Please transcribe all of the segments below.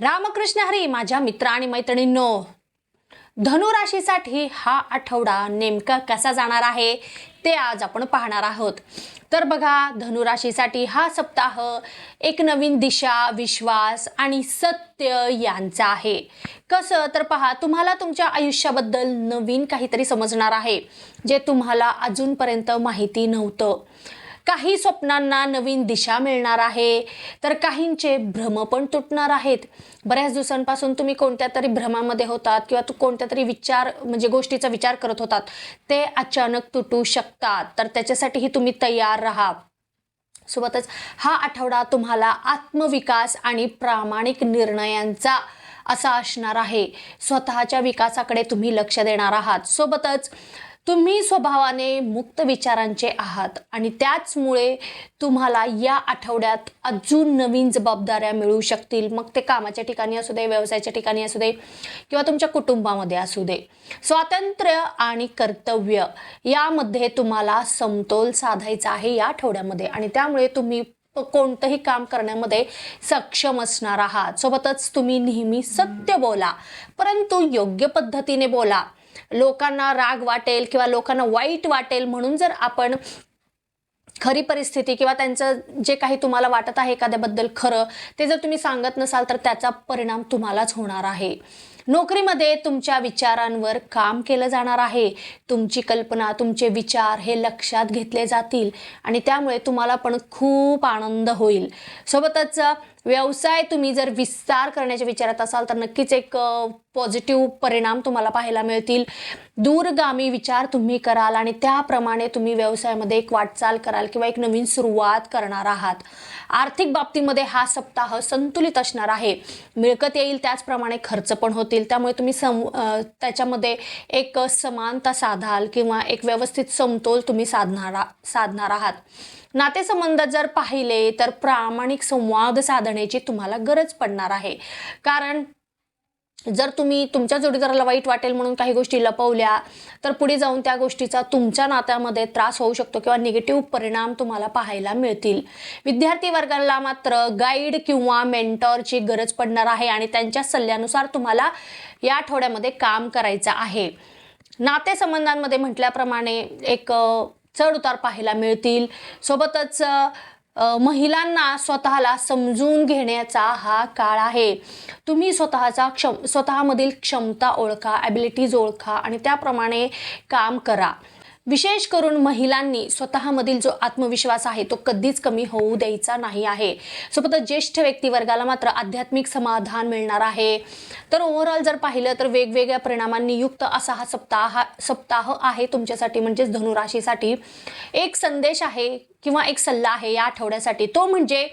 रामकृष्ण हरी माझ्या मित्र आणि मैत्रिणींनो धनुराशीसाठी हा आठवडा नेमका कसा जाणार आहे ते आज आपण पाहणार आहोत. तर बघा धनुराशीसाठी हा सप्ताह एक नवीन दिशा विश्वास आणि सत्य यांचा आहे. कसं? तर पहा तुम्हाला तुमच्या आयुष्याबद्दल नवीन काहीतरी समजणार आहे जे तुम्हाला अजूनपर्यंत माहिती नव्हतं. काही स्वप्नांना नवीन दिशा मिळणार आहे तर काहींचे भ्रम पण तुटणार आहेत. बऱ्याच दिवसांपासून तुम्ही कोणत्या तरी भ्रमामध्ये होतात किंवा तू कोणत्या तरी विचार म्हणजे गोष्टीचा विचार करत होतात ते अचानक तुटू शकतात. तर त्याच्यासाठीही तुम्ही तयार राहा. सोबतच हा आठवडा तुम्हाला आत्मविकास आणि प्रामाणिक निर्णयांचा असा असणार आहे. स्वतःच्या विकासाकडे तुम्ही लक्ष देणार आहात. सोबतच तुम्ही स्वभावाने मुक्त विचारांचे आहात आणि त्याचमुळे तुम्हाला या आठवड्यात अजून नवीन जबाबदाऱ्या मिळू शकतील. मग ते कामाच्या ठिकाणी असू दे व्यवसायाच्या ठिकाणी असू दे किंवा तुमच्या कुटुंबामध्ये असू दे. स्वातंत्र्य आणि कर्तव्य यामध्ये तुम्हाला समतोल साधायचा आहे या आठवड्यामध्ये आणि त्यामुळे तुम्ही कोणतंही काम करण्यामध्ये सक्षम असणार आहात. सोबतच तुम्ही नेहमी सत्य बोला परंतु योग्य पद्धतीने बोला. लोकांना राग वाटेल किंवा लोकांना वाईट वाटेल म्हणून जर आपण खरी परिस्थिती किंवा त्यांचं जे काही तुम्हाला वाटत आहे एखाद्याबद्दल खरं ते जर तुम्ही सांगत नसाल तर त्याचा परिणाम तुम्हालाच होणार आहे. नोकरीमध्ये तुमच्या विचारांवर काम केलं जाणार आहे. तुमची कल्पना तुमचे विचार हे लक्षात घेतले जातील आणि त्यामुळे तुम्हाला पण खूप आनंद होईल. सोबतच व्यवसाय तुम्ही जर विस्तार करण्याच्या विचारात असाल तर नक्कीच एक पॉझिटिव्ह परिणाम तुम्हाला पाहायला मिळतील. दूरगामी विचार तुम्ही कराल आणि त्याप्रमाणे तुम्ही व्यवसायामध्ये एक वाटचाल कराल किंवा एक नवीन सुरुवात करणार आहात. आर्थिक बाबतीमध्ये हा सप्ताह संतुलित असणार आहे. मिळकत येईल त्याचप्रमाणे खर्च पण होतील. त्यामुळे तुम्ही सम त्याच्यामध्ये एक समानता साधाल किंवा एक व्यवस्थित समतोल तुम्ही साधणार साधणार आहात. नातेसंबंध जर पाहिले तर प्रामाणिक संवाद साधण्याची तुम्हाला गरज पडणार आहे. कारण जर तुम्ही तुमच्या जोडीदाराला वाईट वाटेल म्हणून काही गोष्टी लपवल्या तर पुढे जाऊन त्या गोष्टीचा तुमच्या नात्यामध्ये त्रास होऊ शकतो किंवा निगेटिव्ह परिणाम तुम्हाला पाहायला मिळतील. विद्यार्थी वर्गाला मात्र गाईड किंवा मेंटॉरची गरज पडणार आहे आणि त्यांच्या सल्ल्यानुसार तुम्हाला या आठवड्यामध्ये काम करायचं आहे. नातेसंबंधांमध्ये म्हटल्याप्रमाणे एक चढ उतार पाहायला मिळतील. सोबतच महिलांना स्वतःला समजून घेण्याचा हा काळ आहे. तुम्ही स्वतःचा क्षम स्वतःमधील क्षमता ओळखा ॲबिलिटीज ओळखा आणि त्याप्रमाणे काम करा. विशेष करून महिलांनी स्वतःमधील जो आत्मविश्वास आहे तो कधीच कमी होऊ द्यायचा नाही आहे. सोबतच ज्येष्ठ व्यक्तिवर्गाला मात्र आध्यात्मिक समाधान मिळणार आहे. तर ओव्हरऑल जर पाहिलं तर वेगवेगळ्या परिणामांनी युक्त असा हा सप्ताह सप्ताह आहे तुमच्यासाठी म्हणजेच धनुराशीसाठी. एक संदेश आहे किंवा एक सल्ला आहे या आठवड्यासाठी. तो म्हणजे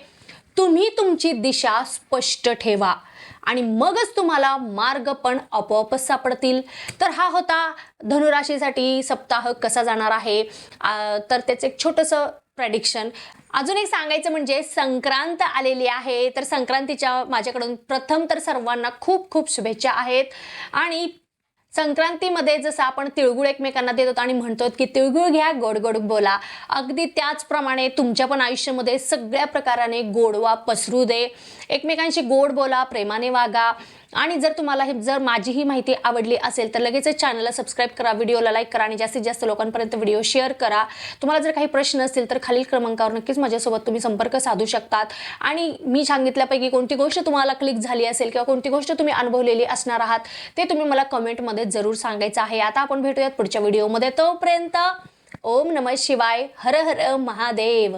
तुम्ही तुमची दिशा स्पष्ट ठेवा. आणि मगच तुम्हाला मार्ग पण आपोआपच सापडतील. तर हा होता धनुराशीसाठी सप्ताह कसा जाणार आहे? तर त्याचं एक छोटंसं प्रेडिक्शन अजून एक सांगायचं म्हणजे संक्रांत आलेली आहे. तर संक्रांतीच्या माझ्याकडून प्रथम तर सर्वांना खूप खूप शुभेच्छा आहेत. आणि संक्रांतीमध्ये जसं आपण तिळगुळ एकमेकांना देतो आणि म्हणतो की तिळगुळ घ्या गोड गोड बोला. अगदी त्याचप्रमाणे तुमच्या पण आयुष्यामध्ये सगळ्या प्रकाराने गोडवा पसरू दे. एकमेकांशी गोड बोला प्रेमाने वागा. आणि जर तुम्हाला हे जर माझी ही माहिती आवडली असेल तर लगेचच चॅनलला सबस्क्राईब करा व्हिडिओला लाईक करा आणि जास्तीत जास्त लोकांपर्यंत व्हिडिओ शेअर करा. तुम्हाला जर काही प्रश्न असतील तर खालील क्रमांकावर नक्कीच माझ्यासोबत तुम्ही संपर्क साधू शकतात. आणि मी सांगितल्यापैकी कोणती गोष्ट तुम्हाला क्लिक झाली असेल किंवा कोणती गोष्ट तुम्ही अनुभवलेली असणार आहात ते तुम्ही मला कमेंटमध्ये कमेंटमध्ये जरूर सांगायचं आहे. आता आपण भेटूयात पुढच्या व्हिडिओमध्ये. तोपर्यंत ओम नमः शिवाय हर हर महादेव.